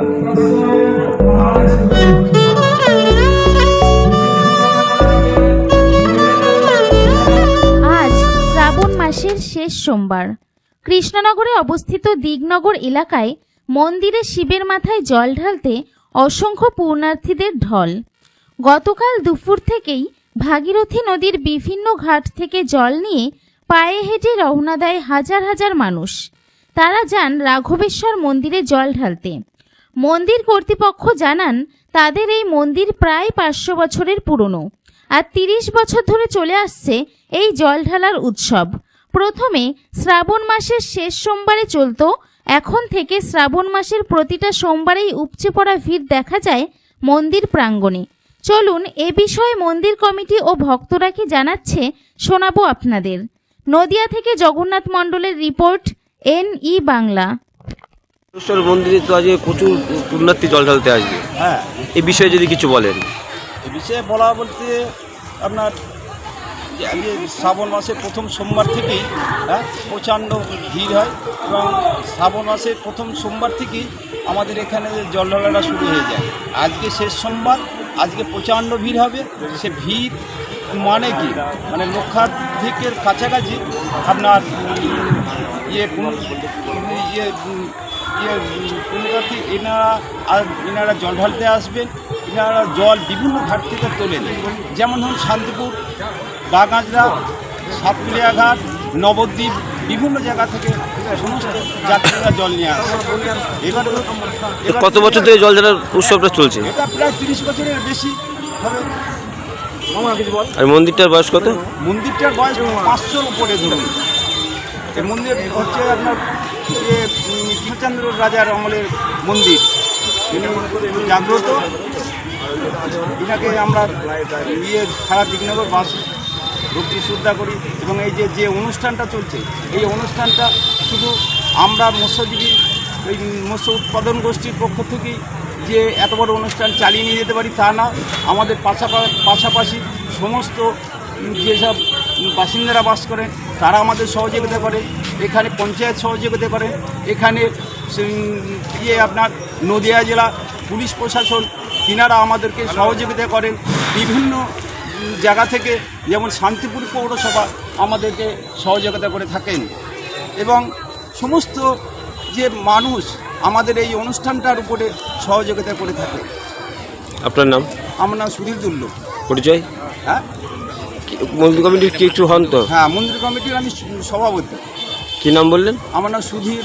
আজ শ্রাবণ মাসের শেষ সোমবার। কৃষ্ণনগরে অবস্থিত দিগনগর এলাকায় মন্দিরে শিবের মাথায় জল ঢালতে অসংখ্য পূর্ণার্থীদের ঢল। গতকাল দুপুর থেকেই ভাগীরথী নদীর বিভিন্ন ঘাট থেকে জল নিয়ে পায়ে হেঁটে রওনা দেয় হাজার হাজার মানুষ। তারা যান রাঘবেশ্বর মন্দিরে জল ঢালতে। মন্দির কর্তৃপক্ষ জানান, তাদের এই মন্দির প্রায় পাঁচশো বছরের পুরনো আর তিরিশ বছর ধরে চলে আসছে এই জল ঢালার উৎসব। প্রথমে শ্রাবণ মাসের শেষ সোমবারে চলতো, এখন থেকে শ্রাবণ মাসের প্রতিটা সোমবারেই উপচে পড়া ভিড় দেখা যায় মন্দির প্রাঙ্গণে। চলুন এ বিষয়ে মন্দির কমিটি ও ভক্তরা কি জানাচ্ছে শোনাবো আপনাদের। নদিয়া থেকে জগন্নাথ মণ্ডলের রিপোর্ট এন ই বাংলা। ঈশ্বর মন্দিরে তো আজকে প্রচুর পুণ্যার্থী জল ঢালতে আসবে। হ্যাঁ। এই বিষয়ে যদি কিছু বলেন। এ বিষয়ে বলা বলতে আপনার যে আজকে শ্রাবণ মাসের প্রথম সোমবার থেকেই হ্যাঁ প্রচণ্ড ভিড় হয় এবং শ্রাবণ মাসের প্রথম সোমবার থেকেই আমাদের এখানে জল ঢালাটা শুরু হয়ে যায়। আজকে শেষ সোমবার আজকে প্রচণ্ড ভিড় হবে। সে ভিড় মানে কি? মানে লক্ষাধিকের কাছাকাছি আপনার ইয়ে ইয়ে উম, ইয়ে এনারা আর এনারা জল ঢালতে আসবেন এনারা জল বিভিন্ন ঘাট থেকে তোলেন যেমন ধরুন শান্তিপুর বাগাঁজরা সাতপুলিয়া ঘাট নবদ্বীপ বিভিন্ন জায়গা থেকে সমস্ত যাত্রীরা জল নিয়ে আসে। এবার কত বছর ধরে জল ঢালার উৎসবটা চলছে? এটা প্রায় তিরিশ বছরের বেশি হবে। আর মন্দিরটার বয়স কত? মন্দিরটার বয়স পাঁচশোর উপরে ধরুন। মন্দির হচ্ছে আপনার যে কৃষ্ণচন্দ্র রাজার আমলের মন্দির। জাগ্রত। এনাকে আমরা ইয়ে সারা দিকনগর বাস, ভক্তি শ্রদ্ধা করি। এবং এই যে যে অনুষ্ঠানটা চলছে, এই অনুষ্ঠানটা শুধু আমরা মৎস্যজীবী এই মৎস্য উৎপাদন গোষ্ঠীর পক্ষ থেকেই যে এত বড় অনুষ্ঠান চালিয়ে নিয়ে যেতে পারি তা না। আমাদের পাশাপা- পাশাপাশি সমস্ত যেসব বাসিন্দারা বাস করে তারা আমাদের সহযোগিতা করে। এখানে পঞ্চায়েত সহযোগিতা করে। এখানে ইয়ে আপনার নদিয়া জেলা পুলিশ প্রশাসন তিনারা আমাদেরকে সহযোগিতা করেন বিভিন্ন জায়গা থেকে যেমন শান্তিপুর পৌরসভা আমাদেরকে সহযোগিতা করে থাকেন। এবং সমস্ত যে মানুষ আমাদের এই অনুষ্ঠানটার উপরে সহযোগিতা করে থাকে। আপনার নাম? আমার নাম সুধীর দুল্ল। পরিচয়? হ্যাঁ? মন্দির কমিটির কিছু হন তো? হ্যাঁ মন্দির কমিটির আমি সভাপতি। কি নাম বললেন? আমার নাম সুধীর।